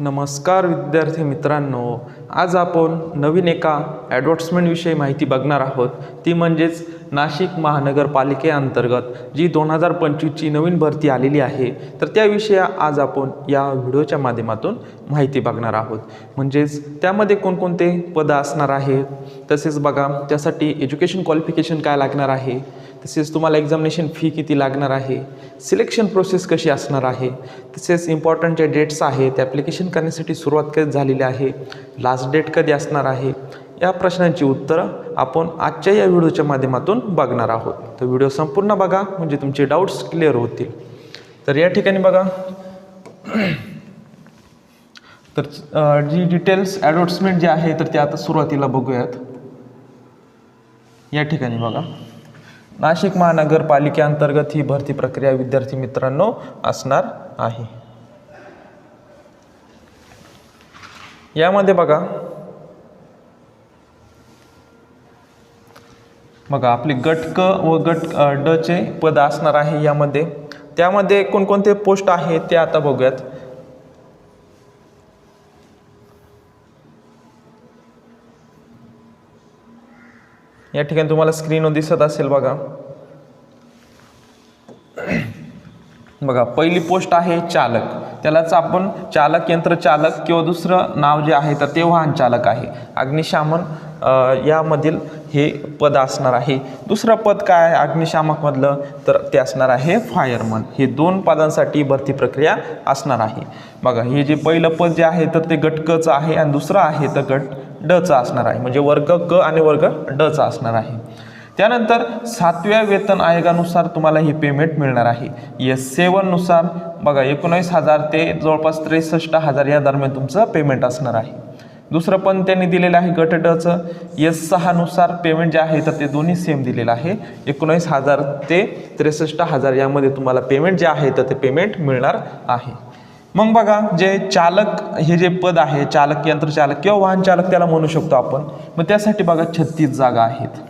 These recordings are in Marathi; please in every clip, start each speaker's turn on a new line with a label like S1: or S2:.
S1: नमस्कार विद्यार्थी मित्रांनो. आज आपण नवीन एका ॲडव्हर्ट्समेंटविषयी माहिती बघणार आहोत. ती म्हणजेच नाशिक महानगरपालिकेअंतर्गत जी दोन हजार पंचवीसची नवीन भरती आलेली आहे तर त्याविषयी आज आपण या व्हिडिओच्या माध्यमातून माहिती बघणार आहोत. म्हणजेच त्यामध्ये कोणकोणते पदं असणार आहेत? तसेच बघा त्यासाठी एज्युकेशन क्वालिफिकेशन काय लागणार आहे? तसेच तुम्हाला एक्झामिनेशन फी किती लागणार आहे? सिलेक्शन प्रोसेस कशी असणार आहे? तसेच इम्पॉर्टंट जे डेट्स आहेत ॲप्लिकेशन करण्यासाठी सुरुवात कधी झालेली आहे? लास्ट डेट कधी असणार आहे? या प्रश्नांची उत्तरं आपण आजच्या या व्हिडिओच्या माध्यमातून बघणार आहोत. तर व्हिडिओ संपूर्ण बघा म्हणजे तुमचे डाऊट्स क्लिअर होतील. तर या ठिकाणी बघा. तर जी डिटेल्स ॲडव्हर्टिजमेंट जी आहे तर ते आता सुरुवातीला बघूयात. या ठिकाणी बघा. नाशिक महानगरपालिकेअंतर्गत ही भरती प्रक्रिया विद्यार्थी मित्रांनो असणार आहे. यामध्ये बघा. बघा आपली गट क व गट डचे ड चे पद असणार आहे यामध्ये. त्यामध्ये कोणकोणते पोस्ट आहेत ते आता बघूयात. या ठिकाणी तुम्हाला स्क्रीनवर दिसत असेल बघा. बघा पहिली पोस्ट आहे चालक. त्यालाच आपण चालक यंत्र चालक किंवा दुसरं नाव जे आहे तर ते वाहन चालक आहे. अग्निशामन यामधील हे पद असणार आहे. दुसरं पद काय आहे? अग्निशामकमधलं तर ते असणार आहे फायरमन हे दोन पदांसाठी भरती प्रक्रिया असणार आहे. बघा हे जे पहिलं पद जे आहे तर ते गट कचं आहे आणि दुसरं आहे तर गट डचं असणार आहे. म्हणजे वर्ग क आणि वर्ग डचं असणार आहे. त्यानंतर सातव्या वेतन आयोगानुसार तुम्हाला हे पेमेंट मिळणार आहे. एस सेवननुसार बघा एकोणीस हजार ते जवळपास त्रेसष्ट हजार या दरम्यान तुमचं पेमेंट असणार आहे. दुसरं पण त्यांनी दिलेलं आहे गट डचं एस सहानुसार पेमेंट जे आहे तर ते दोन्ही सेम दिलेलं आहे. एकोणीस हजार ते त्रेसष्ट हजार यामध्ये तुम्हाला पेमेंट जे आहे तर ते पेमेंट मिळणार आहे. मग बघा जे चालक हे जे पद आहे चालक यंत्रचालक किंवा वाहन चालक त्याला म्हणू शकतो आपण. मग त्यासाठी बघा छत्तीस जागा आहेत.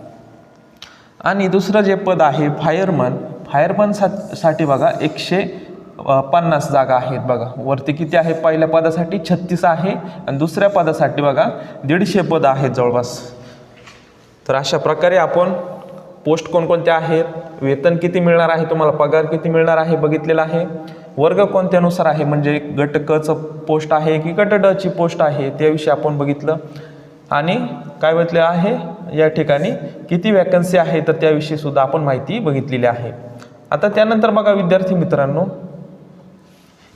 S1: आणि दुसरं जे पद आहे फायरमन फायरमन सा साठी बघा एकशे पन्नास जागा आहेत बघा. वरती किती आहे? पहिल्या पदासाठी छत्तीस आहे. आणि दुसऱ्या पदासाठी बघा दीडशे पद आहेत जवळपास. तर अशा प्रकारे आपण पोस्ट कोणकोणत्या आहेत? वेतन किती मिळणार आहे? तुम्हाला पगार किती मिळणार आहे? बघितलेला आहे. वर्ग कोणत्यानुसार आहे? म्हणजे गट कचं पोस्ट आहे की गट डची पोस्ट आहे? त्याविषयी आपण बघितलं. आणि काय बघितलं आहे? या ठिकाणी किती वॅकन्सी आहे तर त्याविषयी सुद्धा आपण माहिती बघितलेली आहे. आता त्यानंतर बघा विद्यार्थी मित्रांनो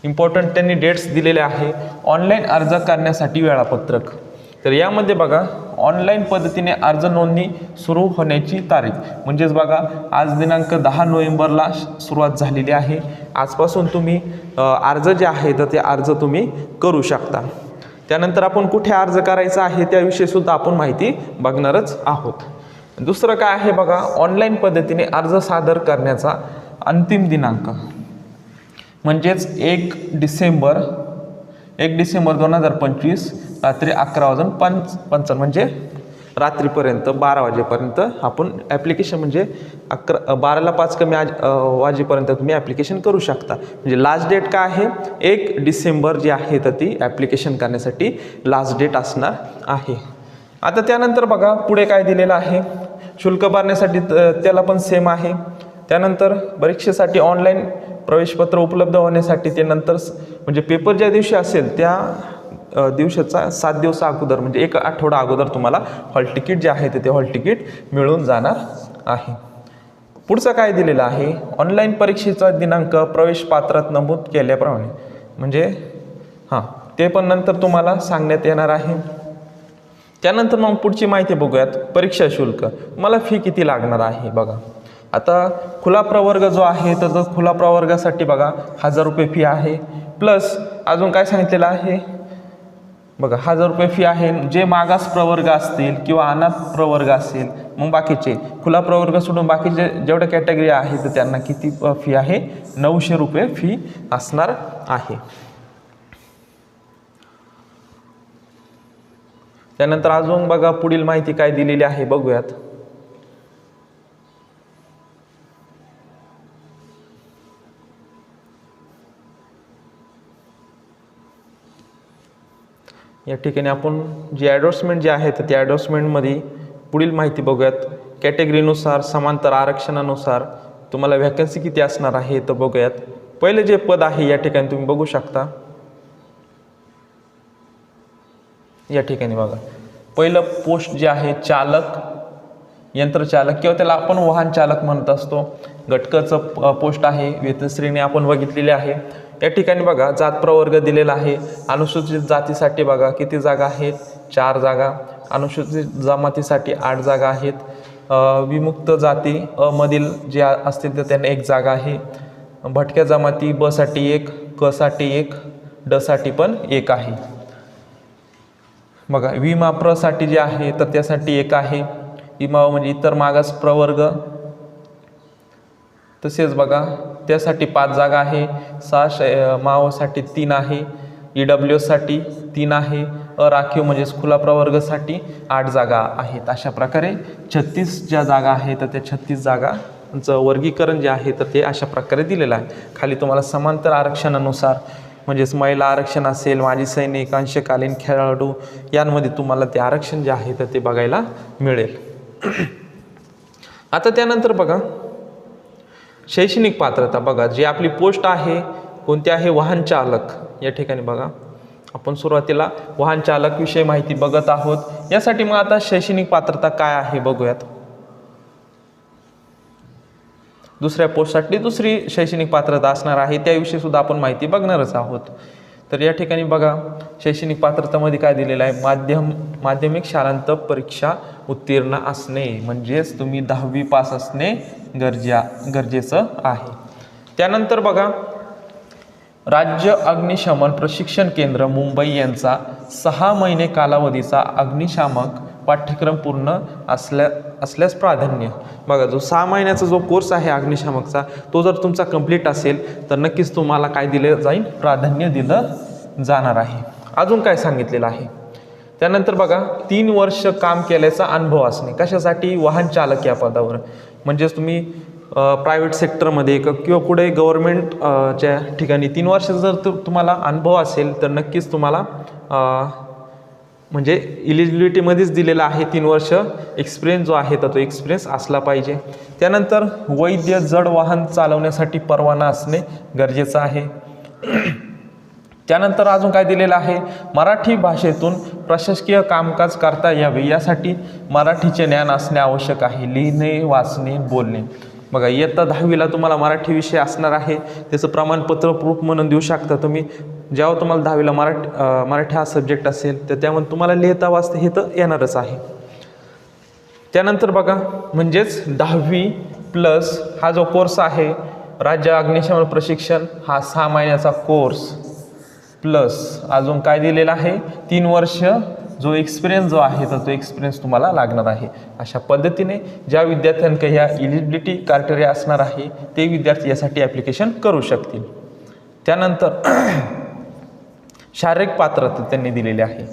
S1: इम्पॉर्टंट त्यांनी डेट्स दिलेले आहे. ऑनलाईन अर्ज करण्यासाठी वेळापत्रक. तर यामध्ये बघा ऑनलाईन पद्धतीने अर्ज नोंदणी सुरू होण्याची तारीख. म्हणजेच बघा आज दिनांक दहा नोव्हेंबरला सुरुवात झालेली आहे. आजपासून तुम्ही अर्ज जे आहे तर ते अर्ज तुम्ही करू शकता. त्यानंतर आपण कुठे अर्ज करायचा आहे त्याविषयी सुद्धा आपण माहिती बघणारच आहोत. दुसरं काय आहे बघा ऑनलाईन पद्धतीने अर्ज सादर करण्याचा अंतिम दिनांक. म्हणजेच एक डिसेंबर एक डिसेंबर दोन हजार पंचवीस रात्री अकरा वाजून पंच पंचावन्न म्हणजे रात्रीपर्यंत बारा वाजेपर्यंत आपण ॲप्लिकेशन म्हणजे अकरा बाराला पाच कमी आज वाजेपर्यंत तुम्ही ॲप्लिकेशन करू शकता. म्हणजे लास्ट डेट काय आहे? एक डिसेंबर जी आहे तर ती ॲप्लिकेशन करण्यासाठी लास्ट डेट असणार आहे. आता त्यानंतर बघा पुढे काय दिलेलं आहे? शुल्क भरण्यासाठी त- त्याला पण सेम आहे. त्यानंतर परीक्षेसाठी ऑनलाईन प्रवेशपत्र उपलब्ध होण्यासाठी ते नंतर म्हणजे पेपर ज्या दिवशी असेल त्या दिवसाचा सात दिवस अगोदर म्हणजे एक आठवडा अगोदर तुम्हाला हॉल तिकीट जे आहे ते ते हॉल तिकीट मिळून जाणार आहे. पुढचं काय दिलेलं आहे? ऑनलाईन परीक्षेचा दिनांक प्रवेश पात्रात नमूद केल्याप्रमाणे. म्हणजे हां ते पण नंतर तुम्हाला सांगण्यात येणार आहे. त्यानंतर मग पुढची माहिती बघूयात. परीक्षा शुल्क. मला फी किती लागणार आहे? बघा. आता खुला प्रवर्ग जो आहे तर तो खुला प्रवर्गासाठी बघा हजार रुपये फी आहे. प्लस अजून काय सांगितलेलं आहे? बघा हजार रुपये फी आहे जे मागास प्रवर्ग असतील किंवा अनाथ प्रवर्ग असेल मग बाकीचे खुला प्रवर्ग सोडून बाकीचे जेवढ्या कॅटेगरी आहे तर त्यांना किती फी आहे? नऊशे रुपये फी असणार आहे. त्यानंतर अजून बघा पुढील माहिती काय दिलेली आहे बघूयात. या ठिकाणी आपण जे ॲडवर्समेंट जे आहे तर त्या ॲडवर्समेंटमध्ये पुढील माहिती बघूयात. कॅटेगरीनुसार समांतर आरक्षणानुसार तुम्हाला व्हॅकन्सी किती असणार आहे तर बघूयात. पहिले जे पद आहे या ठिकाणी तुम्ही बघू शकता. या ठिकाणी बघा. पहिलं पोस्ट जे आहे चालक यंत्रचालक किंवा त्याला आपण वाहन चालक म्हणत असतो. घटकाचं पोस्ट आहे वेतनश्रेणी आपण बघितलेली आहे. या ठिकाणी बघा जात प्रवर्ग दिलेला आहे. अनुसूचित जातीसाठी बघा किती जागा आहेत? चार जागा. अनुसूचित जमातीसाठी आठ जागा आहेत. विमुक्त जाती अमधील मधील जे असतील तर त्यांना एक जागा आहे. भटक्या जमाती बसाठी एक क साठी एक डसाठी पण एक आहे. बघा विमा प्रसाठी जे आहे तर त्यासाठी एक आहे. विमा म्हणजे इतर मागास प्रवर्ग. तसेच बघा त्यासाठी पाच जागा आहे. सहा श मावसाठी तीन आहे. ई डब्ल्यू एससाठी तीन आहे. अराखीव म्हणजेच खुला प्रवर्गासाठी आठ जागा आहेत. अशा प्रकारे छत्तीस ज्या जागा आहेत तर त्या छत्तीस जागांचं वर्गीकरण जे आहे तर ते अशा प्रकारे दिलेलं आहे. खाली तुम्हाला समांतर आरक्षणानुसार म्हणजेच महिला आरक्षण असेल माजी सैनिक अंशकालीन खेळाडू यांमध्ये तुम्हाला ते आरक्षण जे आहे तर ते बघायला मिळेल. आता त्यानंतर बघा शैक्षणिक पात्रता बघा जी आपली पोस्ट आहे कोणती आहे? वाहन चालक. या ठिकाणी बघा. आपण सुरुवातीला वाहन चालक विषयी माहिती बघत आहोत. यासाठी मग आता शैक्षणिक पात्रता काय आहे बघूयात. दुसऱ्या पोस्टसाठी दुसरी शैक्षणिक पात्रता असणार आहे. त्याविषयी सुद्धा आपण माहिती बघणारच आहोत. तर या ठिकाणी बघा शैक्षणिक पात्रतामध्ये काय दिलेलं आहे? माध्यम माध्यमिक शालांत परीक्षा उत्तीर्ण असणे म्हणजेच तुम्ही दहावी पास असणे गरजा गरजेचं आहे. त्यानंतर बघा राज्य अग्निशमन प्रशिक्षण केंद्र मुंबई यांचा सहा महिने कालावधीचा अग्निशामक पाठ्यक्रम पूर्ण असल्या असल्यास प्राधान्य. बघा जो सहा महिन्याचा जो कोर्स आहे अग्निशामकचा तो जर तुमचा कंप्लीट असेल तर नक्कीच तुम्हाला काय दिलं जाईल? प्राधान्य दिलं जाणार आहे. अजून काय सांगितलेलं आहे? त्यानंतर बघा तीन वर्ष काम केल्याचा अनुभव असणे. कशासाठी? वाहन चालक या पदावर. म्हणजेच तुम्ही प्रायव्हेट सेक्टरमध्ये किंवा कुठे गव्हर्मेंटच्या ठिकाणी तीन वर्ष जर तुम्हाला अनुभव असेल तर नक्कीच तुम्हाला म्हणजे इलिजिबिलिटीमध्येच दिलेला आहे तीन वर्ष. एक्सपिरियन्स जो आहे तर तो एक्सपिरियन्स असला पाहिजे. त्यानंतर वैद्य जड वाहन चालवण्यासाठी परवाना असणे गरजेचं आहे. त्यानंतर अजून काय दिलेलं आहे? मराठी भाषेतून प्रशासकीय कामकाज करता यावे यासाठी मराठीचे ज्ञान असणे आवश्यक आहे. लिहिणे वाचणे बोलणे. बघा इयत्ता दहावीला तुम्हाला मराठी विषय असणार आहे. त्याचं प्रमाणपत्र प्रूफ म्हणून देऊ शकता तुम्ही. जेव्हा तुम्हाला दहावीला मराठी मराठी हा सब्जेक्ट असेल तर त्यामध्ये तुम्हाला लिहिता वाचता हे तर येणारच आहे. त्यानंतर बघा म्हणजेच दहावी प्लस हा जो कोर्स आहे राज्य अग्निशमन प्रशिक्षण हा सहा महिन्याचा कोर्स प्लस अजून काय दिलेलं आहे? तीन वर्ष जो एक्सपिरियन्स जो आहे तर तो एक्सपिरियन्स तुम्हाला लागणार आहे. अशा पद्धतीने ज्या विद्यार्थ्यांका ह्या इलिजिबिलिटी क्रायटेरिया असणार आहे ते विद्यार्थी यासाठी ॲप्लिकेशन करू शकतील. त्यानंतर शारीरिक पात्रता त्यांनी दिलेली आहे.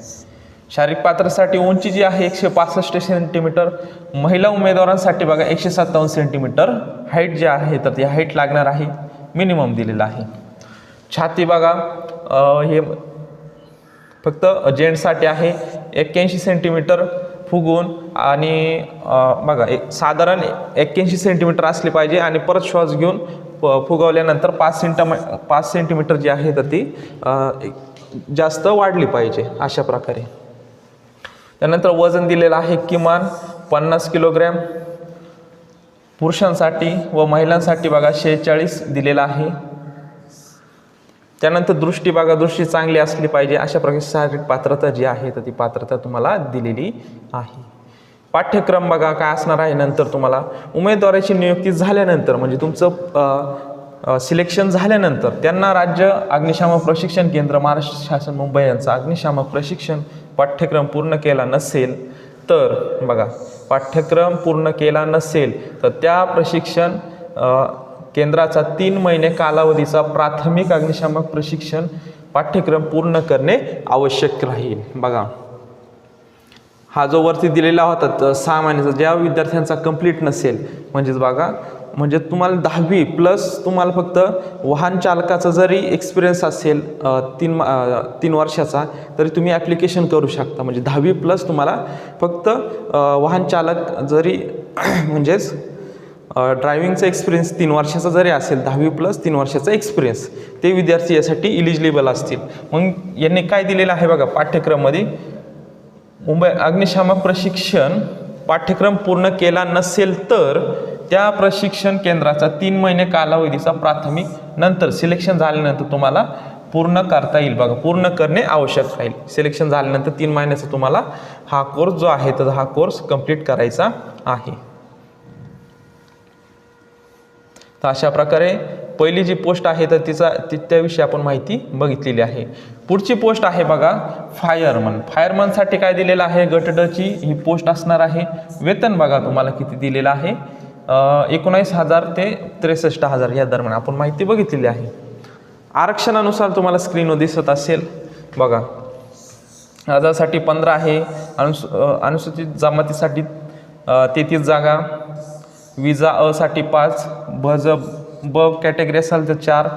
S1: शारीरिक पात्रसाठी उंची जी आहे एकशे पासष्ट सेंटीमीटर महिला उमेदवारांसाठी बघा एकशे सत्तावन्न सेंटीमीटर हाईट जे आहे तर ती हाईट लागणार आहे. मिनिमम दिलेलं आहे. छाती बघा. हे फक्त जेंट्ससाठी आहे. एक्क्याऐंशी सेंटीमीटर फुगून आणि बघा एक साधारण एक्क्याऐंशी सेंटीमीटर असली पाहिजे आणि परत श्वास घेऊन प फुगवल्यानंतर पाच सेंटम पाच सेंटीमीटर जी आहे तर ती जास्त वाढली पाहिजे अशा प्रकारे. त्यानंतर वजन दिलेलं आहे किमान पन्नास किलोग्रॅम. पुरुषांसाठी व महिलांसाठी बघा शेहेचाळीस दिलेलं आहे. त्यानंतर दृष्टी बघा दृष्टी चांगली असली पाहिजे अशा प्रकारची शारीरिक पात्रता जी आहे तर ती पात्रता तुम्हाला दिलेली आहे. पाठ्यक्रम बघा काय असणार आहे नंतर तुम्हाला. उमेदवाराची नियुक्ती झाल्यानंतर म्हणजे तुमचं सिलेक्शन झाल्यानंतर त्यांना राज्य अग्निशामक प्रशिक्षण केंद्र महाराष्ट्र शासन मुंबई यांचा अग्निशामक प्रशिक्षण पाठ्यक्रम पूर्ण केला नसेल तर बघा पाठ्यक्रम पूर्ण केला नसेल तर त्या प्रशिक्षण केंद्राचा तीन महिने कालावधीचा प्राथमिक अग्निशामक प्रशिक्षण पाठ्यक्रम पूर्ण करणे आवश्यक राहील. बघा. हा जो वरती दिलेला होता त- सहा महिन्याचा ज्या विद्यार्थ्यांचा कंप्लीट नसेल म्हणजेच बघा म्हणजे तुम्हाला दहावी प्लस तुम्हाला फक्त वाहन चालकाचा जरी एक्सपिरियन्स असेल तीन मा- तीन वर्षाचा तरी तुम्ही ॲप्लिकेशन करू शकता. म्हणजे दहावी प्लस तुम्हाला फक्त वाहन चालक जरी म्हणजेच ड्रायव्हिंगचा एक्सपिरियन्स तीन वर्षाचा जरी असेल दहावी प्लस तीन वर्षाचा एक्सपिरियन्स ते विद्यार्थी यासाठी इलिजिबल असतील. मग यांनी काय दिलेलं आहे बघा पाठ्यक्रममध्ये? मुंबई अग्निशामक प्रशिक्षण पाठ्यक्रम पूर्ण केला नसेल तर त्या प्रशिक्षण केंद्राचा तीन महिने कालावधीचा प्राथमिक नंतर सिलेक्शन झाल्यानंतर तुम्हाला पूर्ण करता येईल बघा पूर्ण करणे आवश्यक राहील. सिलेक्शन झाल्यानंतर तीन महिन्याचा तुम्हाला हा कोर्स जो आहे तर हा कोर्स कंप्लीट करायचा आहे. तर अशा प्रकारे पहिली जी पोस्ट आहे तर तिचा ती त्याविषयी आपण माहिती बघितलेली आहे. पुढची पोस्ट आहे बघा फायरमन. फायरमनसाठी काय दिलेलं आहे? गटडची ही पोस्ट असणार आहे. वेतन बघा तुम्हाला किती दिलेलं आहे. एकोणावीस हजार ते त्रेसष्ट हजार या दरम्यान आपण माहिती बघितलेली आहे. आरक्षणानुसार तुम्हाला स्क्रीनवर दिसत असेल. बघा. आजासाठी पंधरा आहे. अनुस अनुसूचित जमातीसाठी तेहतीस जागा. विजा अ साठी पाच ब ज ब कॅटेगरी असाल तर चार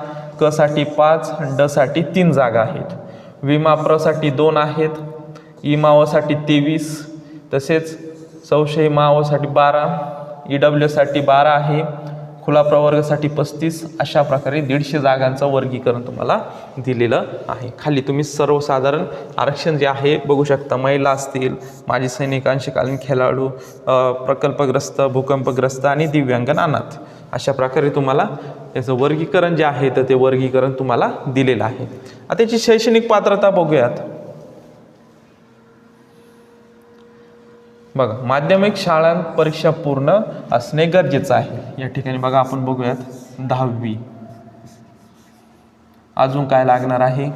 S1: क साठी पाच ड साठी तीन जागा आहेत. विमा प्रसाठी दोन आहेत इमावसाठी तेवीस तसेच संशय मावसाठी बारा ई डब्ल्यूसाठी बारा आहे खुला प्रवर्गासाठी पस्तीस अशा प्रकारे दीडशे जागांचं वर्गीकरण तुम्हाला दिलेलं आहे. खाली तुम्ही सर्वसाधारण आरक्षण जे आहे बघू शकता महिला असतील माजी सैनिक अंशकालीन खेळाडू प्रकल्पग्रस्त भूकंपग्रस्त आणि दिव्यांगण अनाथ अशा प्रकारे तुम्हाला याचं वर्गीकरण जे आहे तर ते वर्गीकरण तुम्हाला दिलेलं आहे. आता त्याची शैक्षणिक पात्रता बघूयात. बघा माध्यमिक शाळां परीक्षा पूर्ण असणे गरजेचं आहे. या ठिकाणी बघा आपण बघूयात दहावी. अजून काय लागणार आहे?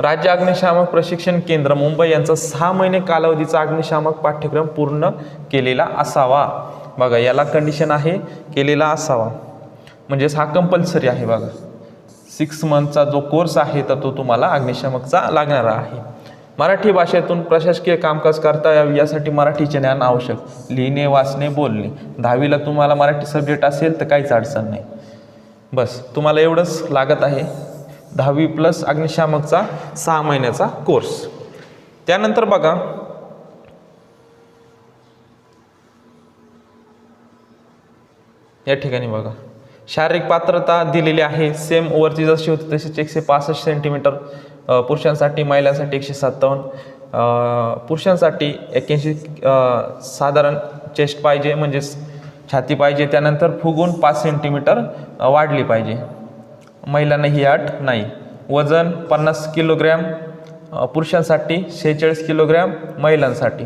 S1: राज्य अग्निशामक प्रशिक्षण केंद्र मुंबई यांचा सहा महिने कालावधीचा अग्निशामक पाठ्यक्रम पूर्ण केलेला असावा. बघा याला कंडिशन आहे केलेला असावा. म्हणजेच हा कंपल्सरी आहे बघा. सिक्स मंथचा जो कोर्स आहे तर तो तुम्हाला अग्निशामकचा लागणारा आहे. मराठी भाषेतून प्रशासकीय कामकाज करता यावे यासाठी मराठीचे ज्ञान आवश्यक. लिहिणे वाचणे बोलणे. दहावीला तुम्हाला मराठी सब्जेक्ट असेल तर काहीच अडचण नाही. बस तुम्हाला एवढंच लागत आहे. दहावी प्लस अग्निशामकचा सहा महिन्याचा कोर्स त्यानंतर बघा. या ठिकाणी बघा. शारीरिक पात्रता दिलेली आहे. सेम ओवरची जशी होती तशीच एकशे पासष्ट सेंटीमीटर पुरुषांसाठी महिलांसाठी एकशे सत्तावन्न. पुरुषांसाठी एक्क्याऐंशी साधारण चेस्ट पाहिजे म्हणजेच छाती पाहिजे त्यानंतर फुगून पाच सेंटीमीटर वाढली पाहिजे. महिलांना ही अट नाही. वजन पन्नास किलोग्रॅम पुरुषांसाठी शेहेचाळीस किलोग्रॅम महिलांसाठी.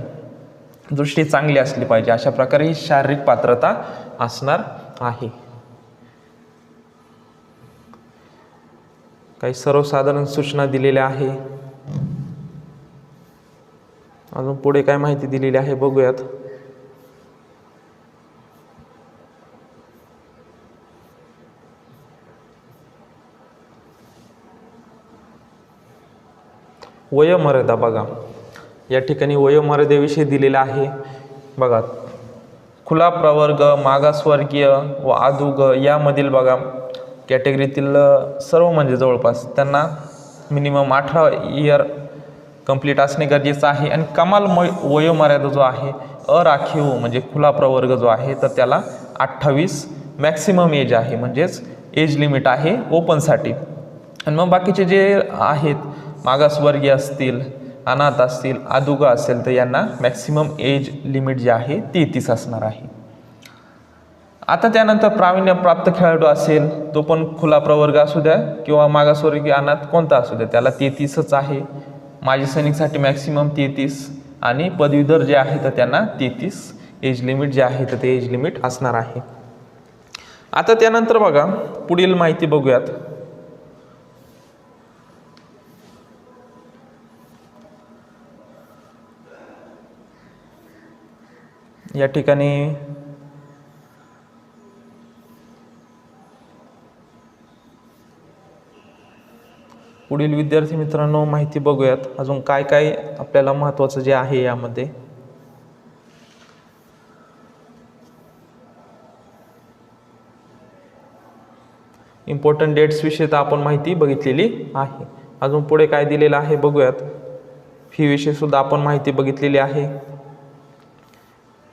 S1: दृष्टी चांगली असली पाहिजे. अशा प्रकारे ही शारीरिक पात्रता असणार आहे. काही सर्वसाधारण सूचना दिलेल्या आहे. अजून पुढे काय माहिती दिलेली आहे बघूयात. वयोमर्यादा बघा. या ठिकाणी वयोमर्यादेविषयी दिलेलं आहे. बघा. खुला प्रवर्ग मागासवर्गीय व आदुग यामधील बघा. कॅटेगरीतील सर्व म्हणजे जवळपास त्यांना मिनिमम अठरा इयर कंप्लीट असणे गरजेचं आहे. आणि कमाल म वयोमर्यादा जो आहे अराखीव म्हणजे खुला प्रवर्ग जो आहे तर त्याला अठ्ठावीस मॅक्सिमम एज आहे. म्हणजेच एज लिमिट आहे ओपनसाठी आणि मग बाकीचे जे आहेत मागासवर्गीय असतील अनाथ असतील आदुगा असेल तर यांना मॅक्सिमम एज लिमिट जे आहे ती तीस असणार आहे. आता त्यानंतर प्रावीण्य प्राप्त खेळाडू असेल तो पण खुला प्रवर्ग असू द्या किंवा मागासवर्गीय अनाथ कोणता असू द्या त्याला तेहतीसच आहे. माजी सैनिकसाठी मॅक्सिमम तेहतीस आणि पदवीधर जे आहे तर त्यांना तेहतीस. एज लिमिट जे आहे तर ते एज लिमिट असणार आहे. आता त्यानंतर बघा पुढील माहिती बघूयात. या ठिकाणी पुढील विद्यार्थी मित्रांनो माहिती बघूयात. अजून काय काय आपल्याला महत्त्वाचं जे आहे यामध्ये? इम्पॉर्टंट डेट्स विषयी आपण माहिती बघितलेली आहे. अजून पुढे काय दिलेलं आहे बघूयात. फीविषयीसुद्धा आपण माहिती बघितलेली आहे.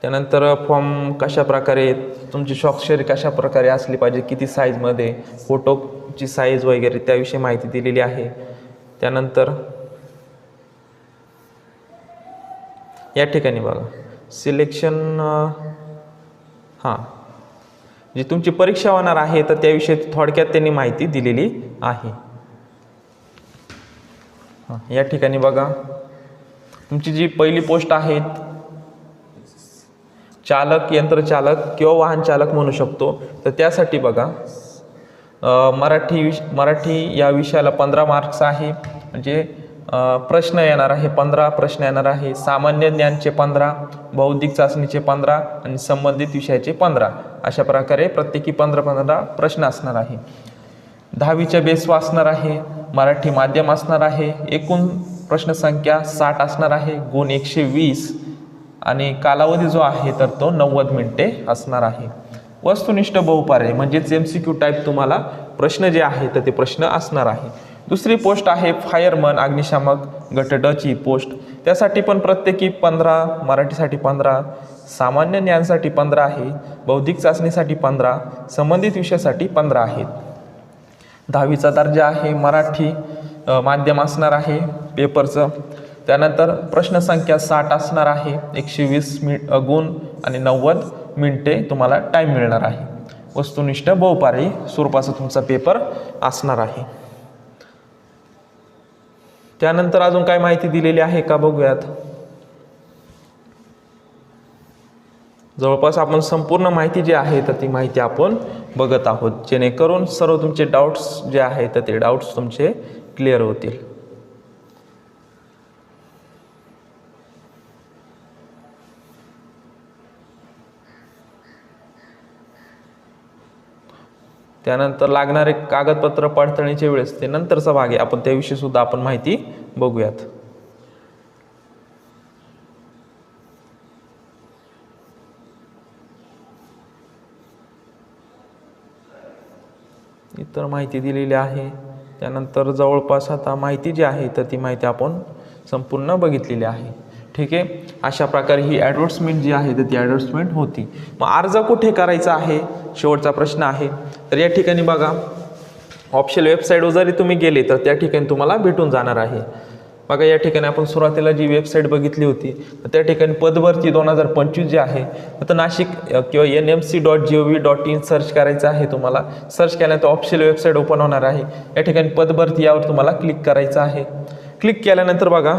S1: त्यानंतर फॉर्म कशाप्रकारे तुमची शॉक्सशेरी कशाप्रकारे असली पाहिजे किती साईजमध्ये फोटो फोटोची साईज वगैरे त्याविषयी माहिती दिलेली आहे. त्यानंतर या ठिकाणी बघा. सिलेक्शन हां. जी तुमची परीक्षा होणार आहे तर त्याविषयी थोडक्यात त्यांनी माहिती दिलेली आहे. हां या ठिकाणी बघा. तुमची जी पहिली पोस्ट आहे चालक यंत्रचालक किंवा वाहन चालक म्हणू शकतो तर त्यासाठी बघा. मराठी विष मराठी या विषयाला पंधरा मार्क्स आहे. म्हणजे प्रश्न येणार आहे पंधरा प्रश्न येणार आहे. सामान्य ज्ञानचे पंधरा बौद्धिक चाचणीचे पंधरा आणि संबंधित विषयाचे पंधरा. अशा प्रकारे प्रत्येकी पंधरा पंधरा प्रश्न असणार आहे. दहावीच्या बेसवा असणार आहे. मराठी माध्यम असणार आहे. एकूण प्रश्नसंख्या साठ असणार आहे. गुण एकशे वीस. आणि कालावधी जो आहे तर तो नव्वद मिनिटे असणार आहे. वस्तुनिष्ठ बहुपर्याय म्हणजेच एम सी क्यू टाईप तुम्हाला प्रश्न जे आहे तर ते प्रश्न असणार आहे. दुसरी पोस्ट आहे फायरमन अग्निशामक गट डची पोस्ट त्यासाठी पण प्रत्येकी पंधरा मराठीसाठी पंधरा सामान्य ज्ञानसाठी पंधरा आहे बौद्धिक चाचणीसाठी पंधरा संबंधित विषयासाठी पंधरा आहेत. दहावीचा दर्जा आहे मराठी माध्यम असणार आहे पेपरचं त्यानंतर प्रश्नसंख्या साठ असणार आहे. एकशे वीस मि गुण आणि नव्वद मिनटे तुम्हाला टाईम मिळणार आहे. वस्तुनिष्ठ बहुपारी स्वरूपाचा तुमचा पेपर असणार आहे. त्यानंतर अजून काय माहिती दिलेली आहे का बघूयात? जवळपास आपण संपूर्ण माहिती जी आहे तर ती माहिती आपण बघत आहोत. जेणेकरून सर्व तुमचे डाऊट्स जे आहेत तर ते डाऊट्स तुमचे क्लिअर होतील. त्यानंतर लागणारे कागदपत्र पडताळणीच्या वेळेस ते नंतरचा भाग आहे. आपण त्याविषयी सुद्धा आपण माहिती बघूयात. इतर माहिती दिलेली आहे. त्यानंतर जवळपास आता माहिती जी आहे तर ती माहिती आपण संपूर्ण बघितलेली आहे. ठीक आहे? अशा प्रकारे ही ॲडव्हर्टमेंट जी आहे तर ती ॲडव्हर्टमेंट होती. मग अर्ज कुठे करायचा आहे? शेवटचा प्रश्न आहे. तर या ठिकाणी बघा ऑप्शल वेबसाईटवर जरी तुम्ही गेले तर त्या ठिकाणी तुम्हाला भेटून जाणार आहे. बघा या ठिकाणी आपण सुरुवातीला जी वेबसाईट बघितली होती तर त्या ठिकाणी पदभरती दोन हजार पंचवीस जी आहे तर नाशिक किंवा N M C dot G O V dot in search करायचं आहे तुम्हाला. सर्च केल्यानंतर ऑप्शल वेबसाईट ओपन होणार आहे. या ठिकाणी पदभरती यावर तुम्हाला क्लिक करायचं आहे. क्लिक केल्यानंतर बघा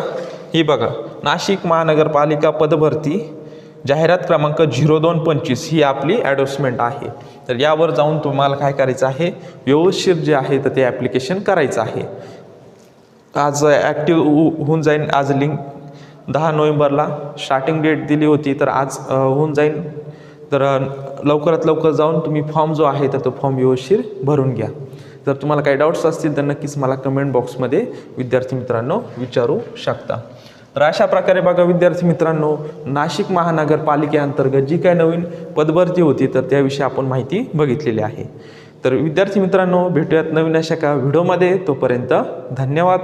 S1: ही बघा नाशिक महानगरपालिका पदभरती जाहिरात क्रमांक झिरो दोन पंचवीस ही आपली ॲडव्हर्समेंट आहे. तर यावर जाऊन तुम्हाला काय करायचं आहे? व्यवस्थित जे आहे तर ते ॲप्लिकेशन करायचं आहे. आज ॲक्टिव्ह होऊन जाईन आज लिंक दहा नोव्हेंबरला स्टार्टिंग डेट दिली होती तर आज होऊन जाईन. तर लवकरात लवकर जाऊन तुम्ही फॉर्म जो आहे तर तो फॉर्म व्यवस्थित भरून घ्या. जर तुम्हाला काही डाऊट्स असतील तर नक्कीच मला कमेंट बॉक्समध्ये विद्यार्थी मित्रांनो विचारू शकता. तर अशा प्रकारे बघा विद्यार्थी मित्रांनो नाशिक महानगरपालिकेअंतर्गत जी काय नवीन पदभरती होती तर त्याविषयी आपण माहिती बघितलेली आहे. तर विद्यार्थी मित्रांनो भेटूयात नवीन अशा का व्हिडिओमध्ये. तोपर्यंत धन्यवाद.